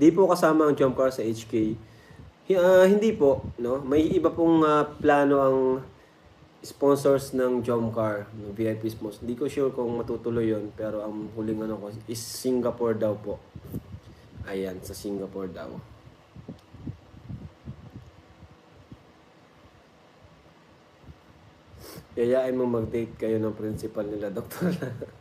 Di po kasama ang jump car sa HK. Hi- ah, hindi po, no? May iba pong ah, plano ang sponsors ng jump car, ng VIP sponsors. Hindi ko sure kung matutuloy yon pero ang huling ano ko is Singapore daw po. Ayan, sa Singapore daw. Yayain mo mag-date kayo ng principal nila, doktor.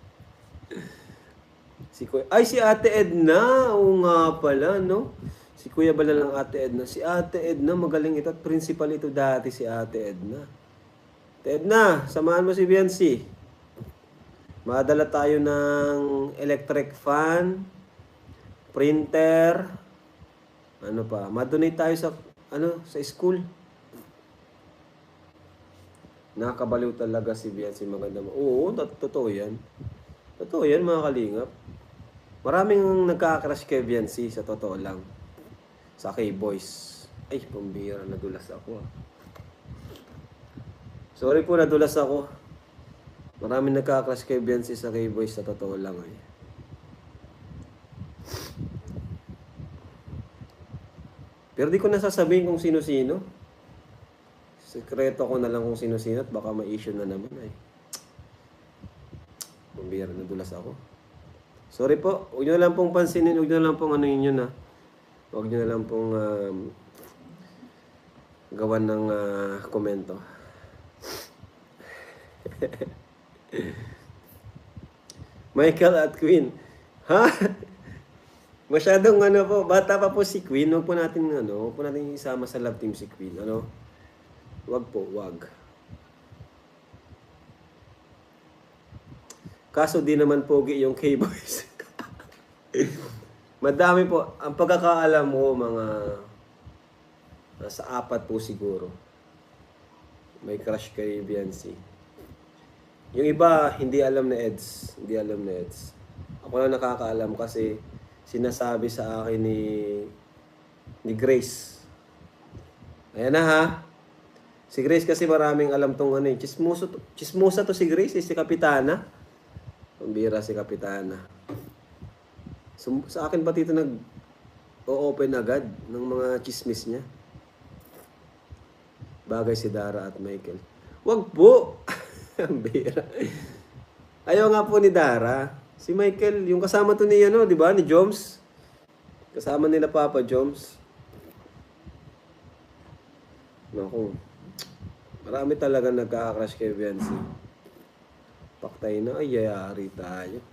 si Kuya, ay si Ate Edna, oo nga pala, no? Si Kuya Bala lang Ate Edna. Si Ate Edna, magaling ito at principal ito dati si Ate Edna. Ate Edna, samahan mo si Biancy. Madala tayo ng electric fan, printer, ano pa, madonate tayo sa, ano, sa school. Nakakabaliw talaga si Biancy maganda. mo. Oo, tot- totoo yan. Totoo yan mga kalingap. Maraming nagka-crush kay Biancy sa totoo lang. Sa K-Boys. Ay, pambira, nadulas ako ah. Sorry po, nadulas ako. Maraming nagka-crush kay Biancy sa K-Boys sa totoo lang ay. Pero di ko nasasabihin kung sino-sino. Sekreto ko na lang kung sino-sino at baka ma-issue na naman ay. Pambira, nadulas ako. Sorry po, huwag nyo lang pong pansinin, huwag nyo lang pong ano yun yun ah. Huwag nyo na lang pong um, gawan ng ah, komento. Michael at Queen. Ha? Masyadong ano po, bata pa po si Queen. Huwag po natin ano, huwag po natin isama sa love team si Queen. Ano? Huwag po, huwag. Kaso di naman pogi yung K-Boys. Madami po. Ang pagkakaalam mo, mga nasa apat po siguro. May crush kay Beyonce. Yung iba, hindi alam na Eds. Hindi alam na Eds. Ako lang nakakaalam kasi sinasabi sa akin ni ni Grace. Ayan na ha. Si Grace kasi maraming alam tong ano eh. Chismoso to, chismosa to si Grace eh, si Kapitana. Pambira si Kapitana. So, sa akin pati ito nag o-open agad ng mga chismis niya. Bagay si Dara at Michael. Wag po! Ang bira. Ayaw nga po ni Dara. Si Michael, yung kasama to ni ano, di ba? Ni Joms. Kasama nila Papa Joms. Naku. Marami talaga nagkaka-crush kay Beyonce. Paktay na, ay yayari tayo.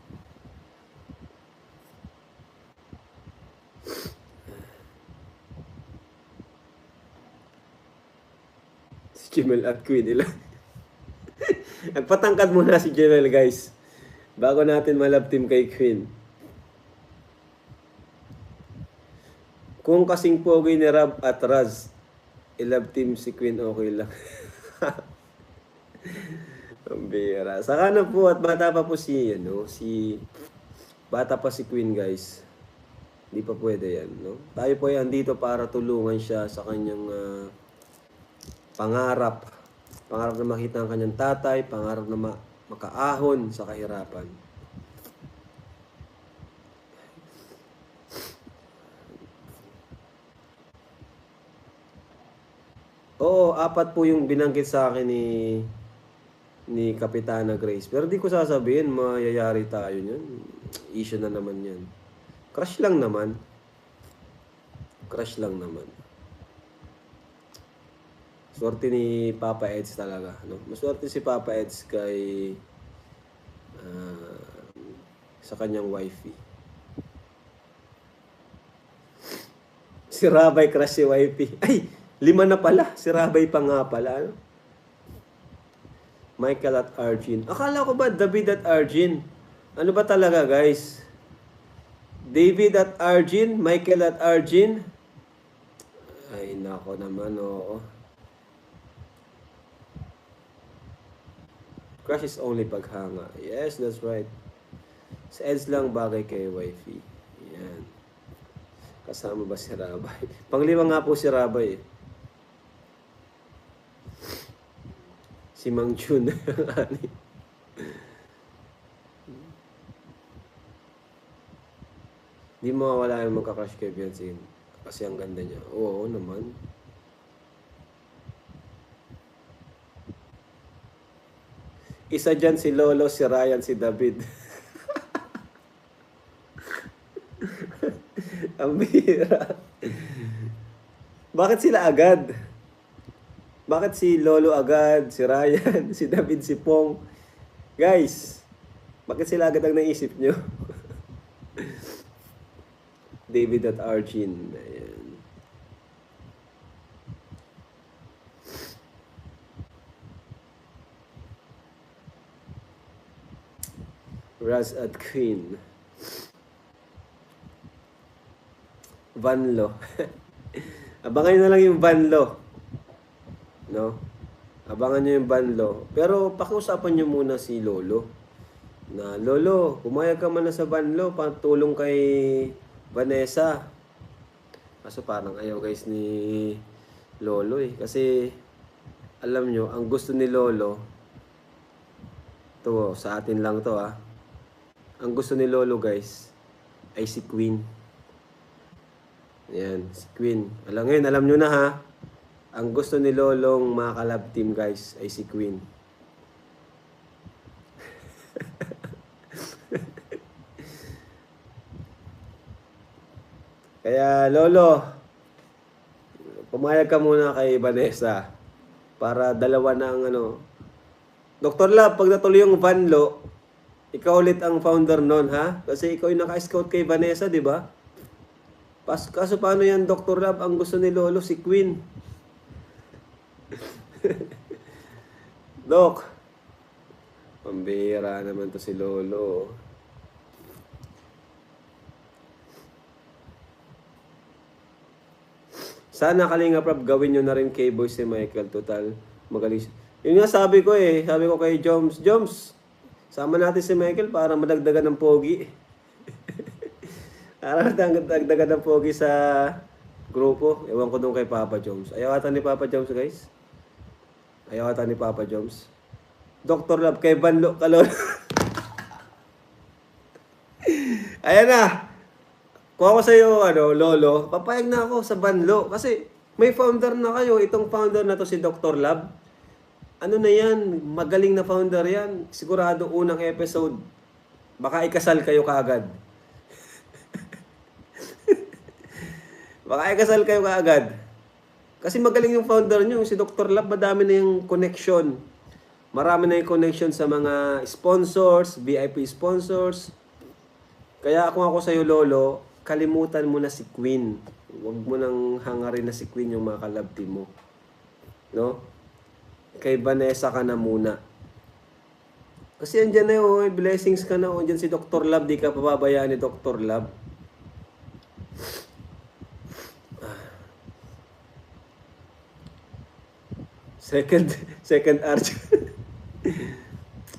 Si Jemel at Queen nila. Nagpatangkad muna si Jemel, guys. Bago natin malab team kay Queen. Kung kasing pogi ni Rab at Raz, ilab team si Queen, okay lang. Ang bira. Saka na po at bata pa po si, ano, si, bata pa si Queen, guys. Hindi pa pwede yan, no? Tayo po yan dito para tulungan siya sa kanyang ah, pangarap. Pangarap na makita ang kanyang tatay, pangarap na ma- makaahon sa kahirapan. Oo, apat po yung binanggit sa akin ni ni Kapitana Grace. Pero di ko sasabihin, mayayari tayo niyan. Issue na naman yan. Crush lang naman. Crush lang naman. Swerte ni Papa Eds talaga. No? Maswerte si Papa Eds kay ah, sa kanyang wifey. Si Rabay crush si wifey. Ay, lima na pala. Si Rabay pa nga pala. Ano? Michael at Arjun. Akala ko ba David at Arjun? Ano ba talaga guys? David at Arjun? Michael at Arjun? Ay, nako naman, oo. Crush is only paghanga. Yes, that's right. Si Eds lang bagay kay wifey. Yan. Kasama ba si Rabay? Panglima nga po si Rabay eh. Si Mang Jun. Di mawawala yung magka-crush kay Beyonce. Kasi ang ganda niya. Oo naman. Isa dyan si Lolo, si Ryan, si David. ang bihira. Bakit sila agad? Bakit si Lolo agad, si Ryan, si David, si Pong? Guys, bakit sila agad ang naisip nyo? David at Arjun. Ayan. Raz at Queen. Vanlo. Abangan nyo na lang yung Vanlo. No? Abangan nyo yung Vanlo. Pero pakiusapan nyo muna si Lolo. Na, Lolo, pumayag ka man na sa Vanlo, patulong kay Vanessa. Kaso parang ayaw guys ni Lolo eh. Kasi, alam nyo, ang gusto ni Lolo, to sa atin lang to ah. Ang gusto ni Lolo guys, ay si Queen. Yan, si Queen. Alam ngayon, alam nyo na ha. Ang gusto ni Lolong mga kalab team guys ay si Queen. Kaya Lolo, pumayag ka muna kay Vanessa para dalawa na ano. Dr. Lab, pag natuloy yung Vanlo, ikaw ulit ang founder nun, ha? Kasi ikaw yung naka-scout kay Vanessa, di ba? Pas, kaso paano yan, Dr. Lab? Ang gusto ni Lolo, si Queen. Dok, pambira naman to si Lolo. Sana Kalinga Prab, gawin nyo na rin kay Boy si Michael. Total, magaling. siya. Yun nga sabi ko eh, sabi ko kay Joms, Joms, sama natin si Michael para madagdagan ng pogi. para madagdagan ng pogi sa grupo. Ewan ko doon kay Papa Joms. Ayaw ata ni Papa Joms, guys. Ayaw ata ni Papa Joms. Dr. Love, kay Banlo Kalon. Ayan na. Kung ako sa'yo, ano, Lolo, papayag na ako sa Banlo. Kasi may founder na kayo. Itong founder na to si Dr. Lab. Ano na yan? Magaling na founder yan. Sigurado unang episode. Baka ikasal kayo kaagad. Baka ikasal kayo kaagad. Kasi magaling yung founder nyo. Si Dr. Lab, madami na yung connection. Marami na yung connection sa mga sponsors, VIP sponsors. Kaya kung ako sa'yo, Lolo, kalimutan mo na si Queen. Huwag mo nang hangarin na si Queen yung mga kalab team mo. No? Kay Vanessa ka na muna. Kasi andyan na yun, blessings ka na. Andyan si Dr. Lab, di ka pababayaan ni Dr. Lab. Second, second arch.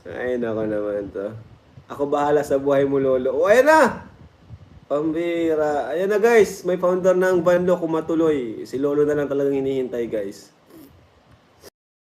Ay, nako naman to. Ako bahala sa buhay mo, Lolo. O, ayan na! Pambira. Ayan na, guys. May founder ng Banlo kung matuloy. Si Lolo na lang talagang hinihintay, guys.